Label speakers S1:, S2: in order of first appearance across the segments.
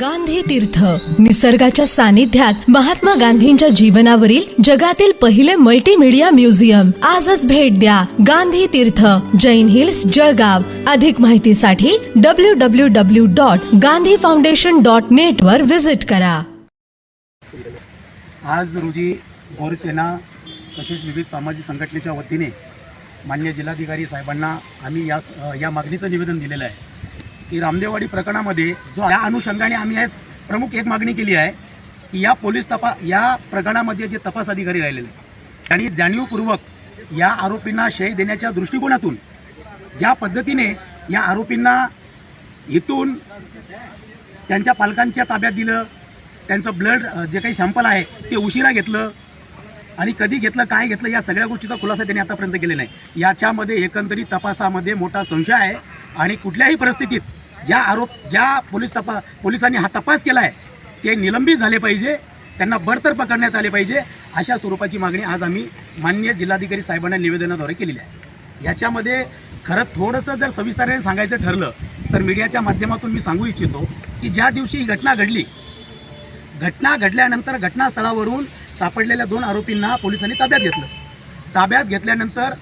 S1: गांधी तीर्थ. निसर्गाच्या सानिध्यात महात्मा गांधींच्या जीवनावरील जगातील पहिले मल्टीमीडिया म्युझियम आजच भेट द्या गांधी तीर्थ. जैन हिल्स जळगाव. अधिक माहितीसाठी W W W dot Gandhi foundation dot net वर व्हिजिट करा.
S2: आज रोजी गोरसेना तसेच विविध सामाजिक संघटनेच्या वतीने मान्य जिल्हाधिकारी साहेबांना आम्ही या या मागणीचं निवेदन दिलेलं आहे. की रामदेववाडी प्रकरणामध्ये जो या अनुषंगाने आम्ही आज प्रमुख एक मागणी केली आहे की या पोलीस तपा या प्रकरणामध्ये जे तपास अधिकारी राहिलेले त्यांनी जाणीवपूर्वक या आरोपींना शय देण्याच्या दृष्टिकोनातून ज्या पद्धतीने या आरोपींना इथून त्यांच्या पालकांच्या ताब्यात दिलं त्यांचं ब्लड जे काही सॅम्पल आहे ते उशिरा घेतलं आणि कधी घेतलं काय घेतलं या सगळ्या गोष्टीचा खुलासा त्यांनी आतापर्यंत केलेला नाही याच्यामध्ये एकंदरीत तपासामध्ये मोठा संशय आहे आणि कुठल्याही परिस्थितीत ज्या आरोप ज्या पोलीस तपा पोलिसांनी हा तपास केला आहे ते निलंबित झाले पाहिजे त्यांना बडतर्फ करण्यात आले पाहिजे अशा स्वरूपाची मागणी आज आम्ही मान्य जिल्हाधिकारी साहेबांना निवेदनाद्वारे केलेली आहे. याच्यामध्ये खरं थोडंसं जर सविस्ताराने सांगायचं ठरलं तर मीडियाच्या माध्यमातून मी सांगू इच्छितो की ज्या दिवशी ही घटना घडली घटना घडल्यानंतर घटनास्थळावरून सापडलेल्या दोन आरोपींना पोलिसांनी ताब्यात घेतलं. ताब्यात घेतल्यानंतर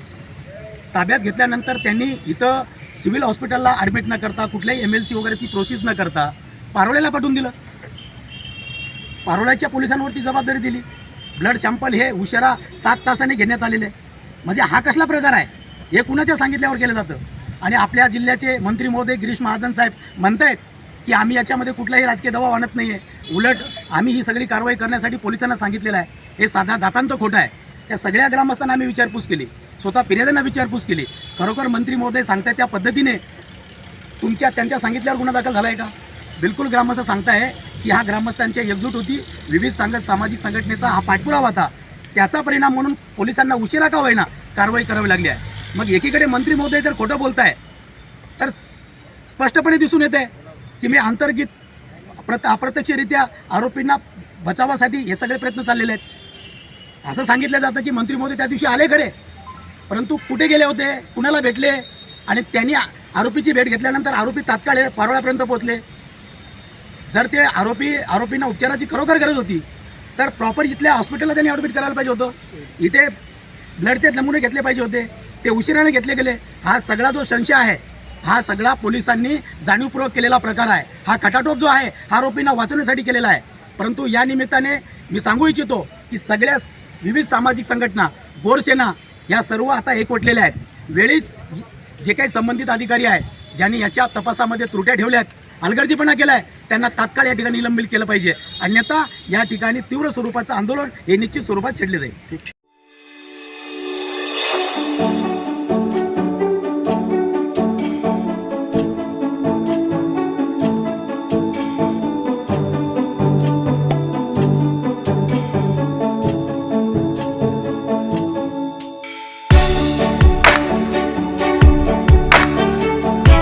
S2: ताब्यात घेतल्यानंतर त्यांनी इथं सिव्हिल हॉस्पिटलला ॲडमिट न करता कुठल्याही एम एल सी वगैरे ती प्रोसेस न करता पारोळ्याला पाठवून दिलं. पारोळ्याच्या पोलिसांवरती जबाबदारी दिली. ब्लड सॅम्पल हे उशिरा सात तासाने घेण्यात आलेले म्हणजे हा कसला प्रकार आहे? हे कुणाच्या सांगितल्यावर केलं जातं? आणि आपल्या जिल्ह्याचे मंत्री महोदय गिरीश महाजन साहेब म्हणतायत की आम्ही याच्यामध्ये कुठलाही राजकीय दबाव आणत नाही आहे उलट आम्ही ही सगळी कारवाई करण्यासाठी पोलिसांना सांगितलेलं आहे. हे साधा दातांत खोटं आहे. त्या सगळ्या ग्रामस्थांना आम्ही विचारपूस केली. स्वतः फिर्याद्यांना विचारपूस केली. खरोखर मंत्री महोदय सांगताय त्या पद्धतीने तुमच्या त्यांच्या सांगितल्यावर गुन्हा दाखल झाला आहे का? बिलकुल ग्रामस्थ सांगताय की हा ग्रामस्थांची एकजूट होती. विविध सांगत सामाजिक संघटनेचा हा पाठपुरावा होता. त्याचा परिणाम म्हणून पोलिसांना उशिरा का होईना कारवाई करावी लागली आहे. मग एकीकडे मंत्री महोदय जर खोटं बोलताय तर स्पष्टपणे दिसून येते की मी अंतर्गत प्रत अप्रत्यक्षरित्या आरोपींना बचावासाठी हे सगळे प्रयत्न चाललेले आहेत. असं सांगितलं जातं की मंत्री महोदय त्या दिवशी आले खरे. परंतु कुठे गेले होते? कुणाला भेटले? आणि त्यांनी आरोपीची भेट घेतल्यानंतर आरोपी तात्काळ हे पारोळ्यापर्यंत पोहोचले. जर ते आरोपी आरोपींना उपचाराची खरोखर गरज होती तर प्रॉपर इथल्या हॉस्पिटलला त्यांनी ॲडमिट करायला पाहिजे होतं. इथे ब्लडचे नमुने घेतले पाहिजे होते. ते उशिराने घेतले गेले. हा सगळा जो संशय आहे हा सगळा पोलिसांनी जाणीवपूर्वक केलेला प्रकार आहे. हा खटाटोप जो आहे हा आरोपींना वाचवण्यासाठी केलेला आहे. परंतु या निमित्ताने मी सांगू इच्छितो की सगळ्या विविध सामाजिक संघटना गोरसेना या सर्व आता एकवटलेल्या आहेत? वेळीच जे काही संबंधित अधिकारी आहेत ज्यांनी याच्या तपासामध्ये त्रुट्या ठेवल्या आहेत अलगर्दीपणा केला आहे त्यांना तात्काळ या ठिकाणी निलंबित केलं पाहिजे. अन्यथा या ठिकाणी तीव्र स्वरूपाचं आंदोलन हे निश्चित स्वरूपात छेडले जाईल.